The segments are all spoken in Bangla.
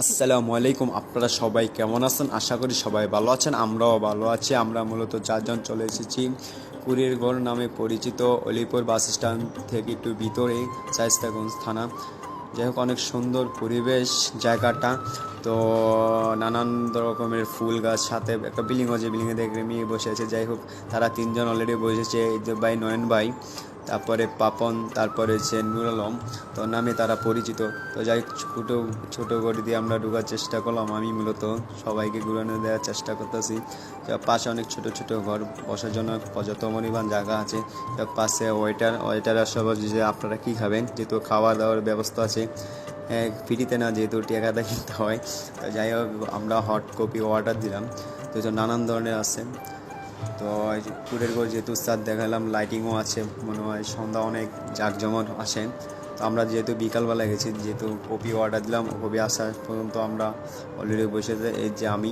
আসসালামু আলাইকুম, আপনারা সবাই কেমন আছেন? আশা করি সবাই ভালো আছেন, আমরাও ভালো আছি। আমরা মূলত চারজন চলে এসেছি কুড়িরগড় নামে পরিচিত অলিপুর বাস স্ট্যান্ড থেকে একটু ভিতরে শাইস্তাগঞ্জ থানা। যাই হোক, অনেক সুন্দর পরিবেশ, জায়গাটা। তো নানান রকমের ফুল গাছ, সাথে একটা বিল্ডিং আছে, বিল্ডিংয়ে দেখে মেয়ে বসে আছে। যাই হোক, তারা তিনজন অলরেডি বসেছে ভাই, নয়ন ভাই। তারপরে পাপন তারপরে হচ্ছে নুর আলম তো নামে তারা পরিচিত। তো যাই ছোটো ছোটো করে দিয়ে আমরা ঢোকার চেষ্টা করলাম। আমি মূলত সবাইকে ঘুরানো দেওয়ার চেষ্টা করতেছি। পাশে অনেক ছোট ছোট ঘর বসার জন্য পর্যাপ্ত পরিমাণ জায়গা আছে। পাশে ওয়েটার ওয়েটার সব যে আপনারা কী খাবেন? যেহেতু খাওয়া দাওয়ার ব্যবস্থা আছে। হ্যাঁ, ফ্রিতে না যেহেতু টাকাটা কিনতে হয়। তো যাই হোক আমরা হট কপি অর্ডার দিলাম। তো নানান ধরনের আছে। তো ট্যুরের করে যেহেতু স্যার দেখালাম লাইটিংও আছে, মনে হয় সন্ধ্যা অনেক জাঁকজমক আসে। তো আমরা যেহেতু বিকালবেলা গেছি, যেহেতু কপি অর্ডার দিলাম, কপি আসার পর্যন্ত আমরা অলরেডি বসে এই যে আমি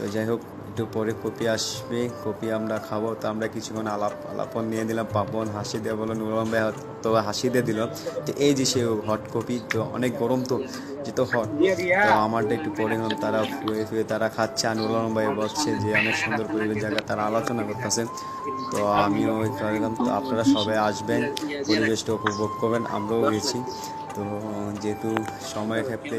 তো যাই হোক, একটু পরে কপি আসবে, কপি আমরা খাব। তো আমরা কিছুক্ষণ আলাপ, আলাপন নিয়ে দিলাম পাপন হাসি দিয়ে বলো নুরম ভাই তো হাসি দিয়ে দিল। তো এই যে সে হট কপি, তো অনেক গরম তো যেহেতু হট। তো আমারটা একটু পরে হল তারা ফুয়ে ফুয়ে তারা খাচ্ছে। আর নুরম ভাই বলছে যে, অনেক সুন্দর পরিবেশ জায়গা, তারা আলোচনা করতেছে। তো আমিও করলাম তো আপনারা সবাই আসবেন, পরিবেশটা উপভোগ করবেন, আমরাও গেছি। তো যেহেতু সময়ের ক্ষেত্রে